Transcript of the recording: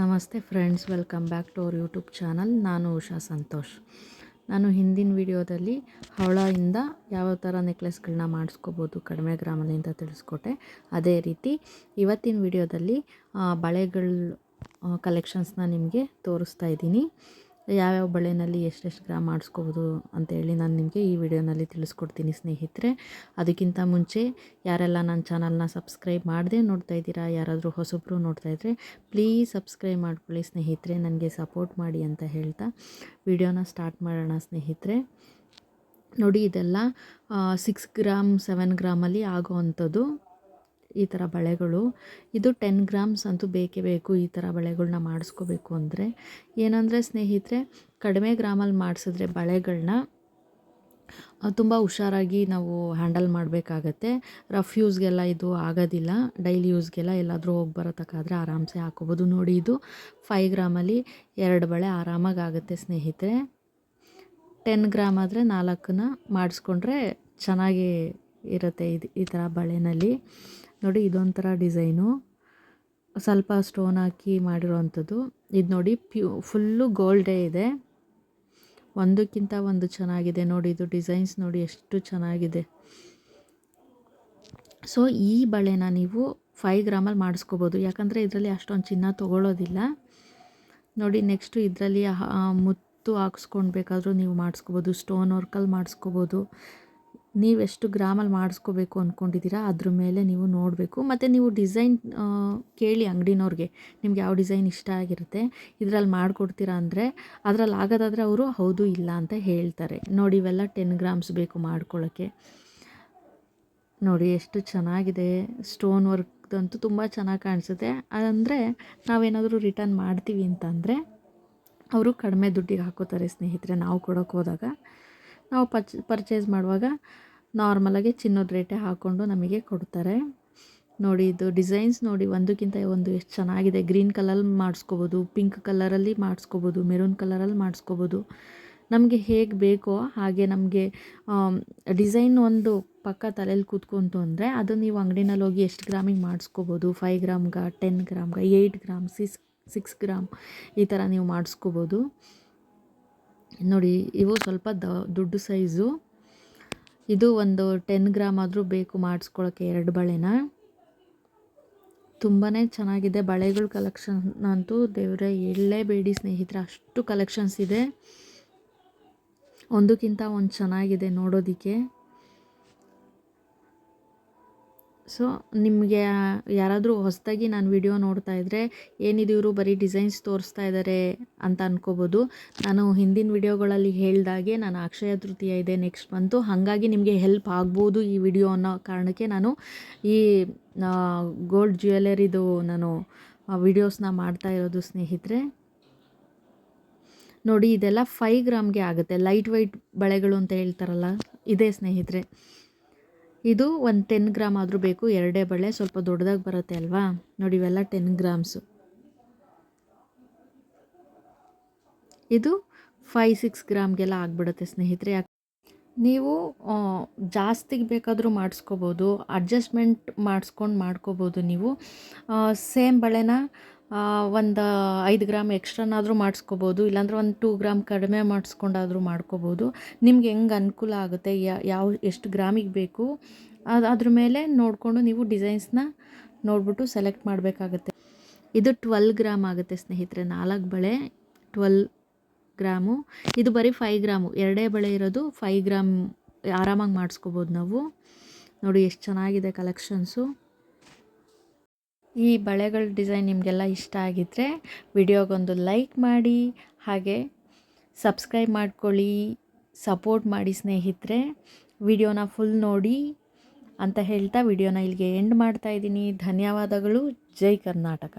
ನಮಸ್ತೆ friends, welcome back to our YouTube channel. ನಾನು ಉಷಾ ಸಂತೋಷ್. ನಾನು ಹಿಂದಿನ ವಿಡಿಯೋದಲ್ಲಿ ಹವಳದಿಂದ ಯಾವ ಥರ ನೆಕ್ಲೆಸ್ಗಳನ್ನ ಮಾಡಿಸ್ಕೋಬೋದು ಕಡಿಮೆ ಗ್ರಾಮಲ್ಲಿ ಅಂತ ತಿಳಿಸ್ಕೊಟ್ಟೆ. ಅದೇ ರೀತಿ ಇವತ್ತಿನ ವಿಡಿಯೋದಲ್ಲಿ ಬಳೆಗಳ ಕಲೆಕ್ಷನ್ಸ್ನ ನಿಮಗೆ ತೋರಿಸ್ತಾ ಇದ್ದೀನಿ. ಯಾವ್ಯಾವ ಬಳೆನಲ್ಲಿ ಎಷ್ಟೆಷ್ಟು ಗ್ರಾಮ್ ಮಾಡಿಸ್ಕೋಬೋದು ಅಂತೇಳಿ ನಾನು ನಿಮಗೆ ಈ ವಿಡಿಯೋನಲ್ಲಿ ತಿಳಿಸ್ಕೊಡ್ತೀನಿ ಸ್ನೇಹಿತರೆ. ಅದಕ್ಕಿಂತ ಮುಂಚೆ ಯಾರೆಲ್ಲ ನನ್ನ ಚಾನಲ್ನ ಸಬ್ಸ್ಕ್ರೈಬ್ ಮಾಡದೆ ನೋಡ್ತಾ ಇದ್ದೀರಾ, ಯಾರಾದರೂ ಹೊಸಬ್ರು ನೋಡ್ತಾ ಇದ್ದರೆ ಪ್ಲೀಸ್ ಸಬ್ಸ್ಕ್ರೈಬ್ ಮಾಡ್ಕೊಳ್ಳಿ ಸ್ನೇಹಿತರೆ, ನನಗೆ ಸಪೋರ್ಟ್ ಮಾಡಿ ಅಂತ ಹೇಳ್ತಾ ವಿಡಿಯೋನ ಸ್ಟಾರ್ಟ್ ಮಾಡೋಣ ಸ್ನೇಹಿತರೆ. ನೋಡಿ ಇದೆಲ್ಲ ಸಿಕ್ಸ್ ಗ್ರಾಮ್ ಸೆವೆನ್ ಗ್ರಾಮಲ್ಲಿ ಆಗೋ ಅಂಥದ್ದು ಈ ಥರ ಬಳೆಗಳು. ಇದು ಟೆನ್ ಗ್ರಾಮ್ಸ್ ಅಂತೂ ಬೇಕೇ ಬೇಕು ಈ ಥರ ಬಳೆಗಳನ್ನ ಮಾಡಿಸ್ಕೋಬೇಕು ಅಂದರೆ. ಏನಂದರೆ ಸ್ನೇಹಿತರೆ, ಕಡಿಮೆ ಗ್ರಾಮಲ್ಲಿ ಮಾಡಿಸಿದ್ರೆ ಬಳೆಗಳನ್ನ ತುಂಬ ಹುಷಾರಾಗಿ ನಾವು ಹ್ಯಾಂಡಲ್ ಮಾಡಬೇಕಾಗತ್ತೆ. ರಫ್ ಯೂಸ್ಗೆಲ್ಲ ಇದು ಆಗೋದಿಲ್ಲ. ಡೈಲಿ ಯೂಸ್ಗೆಲ್ಲ ಎಲ್ಲಾದರೂ ಹೋಗಿ ಬರೋತಕ್ಕಾದರೆ ಆರಾಮ್ಸೆ ಹಾಕೋಬೋದು ನೋಡಿ ಇದು ಫೈ ಗ್ರಾಮಲ್ಲಿ ಎರಡು ಬಳೆ ಆರಾಮಾಗಿ ಆಗುತ್ತೆ ಸ್ನೇಹಿತರೆ. ಟೆನ್ ಗ್ರಾಮ್ ಆದರೆ ನಾಲ್ಕನ್ನ ಮಾಡಿಸ್ಕೊಂಡ್ರೆ ಚೆನ್ನಾಗಿ ಇರುತ್ತೆ ಇದು ಈ ಥರ ಬಳೆನಲ್ಲಿ. ನೋಡಿ ಇದೊಂಥರ ಡಿಸೈನು. ಸ್ವಲ್ಪ ಸ್ಟೋನ್ ಹಾಕಿ ಮಾಡಿರೋವಂಥದ್ದು. ಇದು ನೋಡಿ ಪ್ಯೂ, ಫುಲ್ಲು ಗೋಲ್ಡೇ ಇದೆ. ಒಂದಕ್ಕಿಂತ ಒಂದು ಚೆನ್ನಾಗಿದೆ ನೋಡಿ ಇದು ಡಿಸೈನ್ಸ್ ನೋಡಿ ಎಷ್ಟು ಚೆನ್ನಾಗಿದೆ. ಸೊ ಈ ಬಳೆನ ನೀವು ಫೈವ್ ಗ್ರಾಮಲ್ಲಿ ಮಾಡಿಸ್ಕೋಬೋದು. ಯಾಕಂದರೆ ಇದರಲ್ಲಿ ಅಷ್ಟೊಂದು ಚಿನ್ನ ತೊಗೊಳ್ಳೋದಿಲ್ಲ ನೋಡಿ ನೆಕ್ಸ್ಟು ಇದರಲ್ಲಿ ಮುತ್ತು ಹಾಕ್ಸ್ಕೊಳ್ಬೇಕಾದ್ರೂ ನೀವು ಮಾಡಿಸ್ಕೋಬೋದು. ಸ್ಟೋನ್ ವರ್ಕಲ್ಲಿ ಮಾಡಿಸ್ಕೋಬೋದು. ನೀವೆಷ್ಟು ಗ್ರಾಮಲ್ಲಿ ಮಾಡಿಸ್ಕೋಬೇಕು ಅಂದ್ಕೊಂಡಿದ್ದೀರಾ ಅದ್ರ ಮೇಲೆ ನೀವು ನೋಡಬೇಕು. ಮತ್ತು ನೀವು ಡಿಸೈನ್ ಕೇಳಿ ಅಂಗಡಿನವ್ರಿಗೆ ನಿಮ್ಗೆ ಯಾವ ಡಿಸೈನ್ ಇಷ್ಟ ಆಗಿರುತ್ತೆ, ಇದರಲ್ಲಿ ಮಾಡಿಕೊಡ್ತೀರಾ ಅಂದರೆ ಅದರಲ್ಲಿ ಆಗೋದಾದರೆ ಅವರು ಹೌದು ಇಲ್ಲ ಅಂತ ಹೇಳ್ತಾರೆ. ನೋಡಿ ಇವೆಲ್ಲ ಟೆನ್ ಗ್ರಾಮ್ಸ್ ಬೇಕು ಮಾಡ್ಕೊಳ್ಳೋಕ್ಕೆ ನೋಡಿ ಎಷ್ಟು ಚೆನ್ನಾಗಿದೆ, ಸ್ಟೋನ್ ವರ್ಕ್ದಂತೂ ತುಂಬ ಚೆನ್ನಾಗಿ ಕಾಣಿಸುತ್ತೆ. ಅಂದರೆ ನಾವೇನಾದರೂ ರಿಟರ್ನ್ ಮಾಡ್ತೀವಿ ಅಂತಂದರೆ, ಅವರು ಕಡಿಮೆ ದುಡ್ಡಿಗೆ ಹಾಕೋತಾರೆ ಸ್ನೇಹಿತರೆ, ನಾವು ಕೊಡೋಕೆ ಹೋದಾಗ. ನಾವು ಪಚ್ ಪರ್ಚೇಸ್ ಮಾಡುವಾಗ ನಾರ್ಮಲಾಗಿ ಚಿನ್ನದ ರೇಟೇ ಹಾಕ್ಕೊಂಡು ನಮಗೆ ಕೊಡ್ತಾರೆ. ನೋಡಿ ಇದು ಡಿಸೈನ್ಸ್ ನೋಡಿ ಒಂದಕ್ಕಿಂತ ಒಂದು ಎಷ್ಟು ಚೆನ್ನಾಗಿದೆ. ಗ್ರೀನ್ ಕಲರಲ್ಲಿ ಮಾಡಿಸ್ಕೋಬೋದು ಪಿಂಕ್ ಕಲರಲ್ಲಿ ಮಾಡಿಸ್ಕೋಬೋದು ಮೆರೂನ್ ಕಲರಲ್ಲಿ ಮಾಡಿಸ್ಕೋಬೋದು. ನಮಗೆ ಹೇಗೆ ಬೇಕೋ ಹಾಗೆ ನಮಗೆ ಡಿಸೈನ್ ಒಂದು ಪಕ್ಕ ತಲೆಯಲ್ಲಿ ಕೂತ್ಕೊಂತು ಅಂದರೆ ಅದು ನೀವು ಅಂಗಡಿನಲ್ಲಿ ಹೋಗಿ ಎಷ್ಟು ಗ್ರಾಮಿಗೆ ಮಾಡಿಸ್ಕೋಬೋದು? ಫೈವ್ ಗ್ರಾಮ್ಗೆ ten ಗ್ರಾಮ್ಗೆ eight gram six six gram ಈ ಥರ ನೀವು ಮಾಡಿಸ್ಕೋಬೋದು. ನೋಡಿ, ಇವು ಸ್ವಲ್ಪ ದ, ದೊಡ್ಡ ಸೈಜು. ಇದು ಒಂದು ಟೆನ್ ಗ್ರಾಮ್ ಆದರೂ ಬೇಕು ಮಾಡಿಸ್ಕೊಳ್ಳೋಕ್ಕೆ ಎರಡು ಬಳೆನ. ತುಂಬಾ ಚೆನ್ನಾಗಿದೆ. ಬಳೆಗಳು ಕಲೆಕ್ಷನ್ ಅಂತೂ ದೇವರೇ ಬೇಡಿ ಸ್ನೇಹಿತರೆ, ಅಷ್ಟು ಕಲೆಕ್ಷನ್ಸ್ ಇದೆ. ಒಂದಕ್ಕಿಂತ ಒಂದು ಚೆನ್ನಾಗಿದೆ ನೋಡೋದಕ್ಕೆ. ಸೊ ನಿಮಗೆ ಯಾರಾದರೂ ಹೊಸದಾಗಿ ನಾನು ವಿಡಿಯೋ ನೋಡ್ತಾ ಇದ್ದರೆ ಏನಿದು ಇವರು ಬರೀ ಡಿಸೈನ್ಸ್ ತೋರಿಸ್ತಾ ಇದ್ದಾರೆ ಅಂತ ಅನ್ಕೋಬೋದು. ನಾನು ಹಿಂದಿನ ವಿಡಿಯೋಗಳಲ್ಲಿ ಹೇಳಿದಾಗೆ ನಾನು ಅಕ್ಷಯ ತೃತೀಯ ಇದೆ ನೆಕ್ಸ್ಟ್ ಬಂತು ಹಾಗಾಗಿ ನಿಮಗೆ ಹೆಲ್ಪ್ ಆಗ್ಬೋದು ಈ ವಿಡಿಯೋ ಅನ್ನೋ ಕಾರಣಕ್ಕೆ ನಾನು ಈ ಗೋಲ್ಡ್ ಜ್ಯುವೆಲರಿದು ನಾನು ವಿಡಿಯೋಸ್ನ ಮಾಡ್ತಾ ಇರೋದು ಸ್ನೇಹಿತರೆ. ನೋಡಿ ಇದೆಲ್ಲ ಫೈ ಗ್ರಾಮ್ಗೆ ಆಗುತ್ತೆ. ಲೈಟ್ ವೈಟ್ ಬಳೆಗಳು ಅಂತ ಹೇಳ್ತಾರಲ್ಲ, ಇದೇ ಸ್ನೇಹಿತರೆ. ಇದು ಒಂದು ಟೆನ್ ಗ್ರಾಮ್ ಆದರೂ ಬೇಕು, ಎರಡೇ ಬಳೆ ಸ್ವಲ್ಪ ದೊಡ್ಡದಾಗಿ ಬರುತ್ತೆ ಅಲ್ವಾ? ನೋಡಿ, ಇವೆಲ್ಲ ಟೆನ್ ಗ್ರಾಮ್ಸು. ಇದು ಫೈ ಸಿಕ್ಸ್ ಗ್ರಾಮ್ಗೆಲ್ಲ ಆಗಿಬಿಡುತ್ತೆ ಸ್ನೇಹಿತರೆ. ನೀವು ಜಾಸ್ತಿಗೆ ಬೇಕಾದರೂ ಮಾಡಿಸ್ಕೋಬೋದು, ಅಡ್ಜಸ್ಟ್ಮೆಂಟ್ ಮಾಡಿಸ್ಕೊಂಡು ಮಾಡ್ಕೋಬೋದು ನೀವು. ಸೇಮ್ ಬಳೆನ ಒಂದು ಐದು ಗ್ರಾಮ್ ಎಕ್ಸ್ಟ್ರಾನಾದರೂ ಮಾಡಿಸ್ಕೋಬೋದು, ಇಲ್ಲಾಂದ್ರೆ ಒಂದು ಟೂ ಗ್ರಾಮ್ ಕಡಿಮೆ ಮಾಡಿಸ್ಕೊಂಡಾದರೂ ಮಾಡ್ಕೋಬೋದು. ನಿಮ್ಗೆ ಹೆಂಗೆ ಅನುಕೂಲ ಆಗುತ್ತೆ ಯಾವ, ಎಷ್ಟು ಗ್ರಾಮಿಗೆ ಬೇಕು, ಅದು, ಅದ್ರ ಮೇಲೆ ನೋಡಿಕೊಂಡು ನೀವು ಡಿಸೈನ್ಸ್ನ ನೋಡಿಬಿಟ್ಟು ಸೆಲೆಕ್ಟ್ ಮಾಡಬೇಕಾಗತ್ತೆ. ಇದು ಟ್ವೆಲ್ ಗ್ರಾಮ್ ಆಗುತ್ತೆ ಸ್ನೇಹಿತರೆ, ನಾಲ್ಕು ಬಳೆ, ಟ್ವೆಲ್ ಗ್ರಾಮು. ಇದು ಬರೀ ಫೈ ಗ್ರಾಮು. ಎರಡೇ ಬಳೆ ಇರೋದು ಫೈ ಗ್ರಾಮ್ ಆರಾಮಾಗಿ ಮಾಡಿಸ್ಕೋಬೋದು ನಾವು. ನೋಡಿ ಎಷ್ಟು ಚೆನ್ನಾಗಿದೆ ಕಲೆಕ್ಷನ್ಸು ಈ ಬಳೆಗಳ ಡಿಸೈನ್ ನಿಮಗೆಲ್ಲ ಇಷ್ಟ ಆಗಿದ್ದರೆ ವಿಡಿಯೋಗೊಂದು ಲೈಕ್ ಮಾಡಿ, ಹಾಗೆ ಸಬ್ಸ್ಕ್ರೈಬ್ ಮಾಡ್ಕೊಳ್ಳಿ ಸಪೋರ್ಟ್ ಮಾಡಿ ಸ್ನೇಹಿತರೆ. ವಿಡಿಯೋನ ಫುಲ್ ನೋಡಿ ಅಂತ ಹೇಳ್ತಾ ವಿಡಿಯೋನ ಇಲ್ಲಿಗೆ ಎಂಡ್ ಮಾಡ್ತಾ ಇದ್ದೀನಿ. ಧನ್ಯವಾದಗಳು. ಜೈ ಕರ್ನಾಟಕ.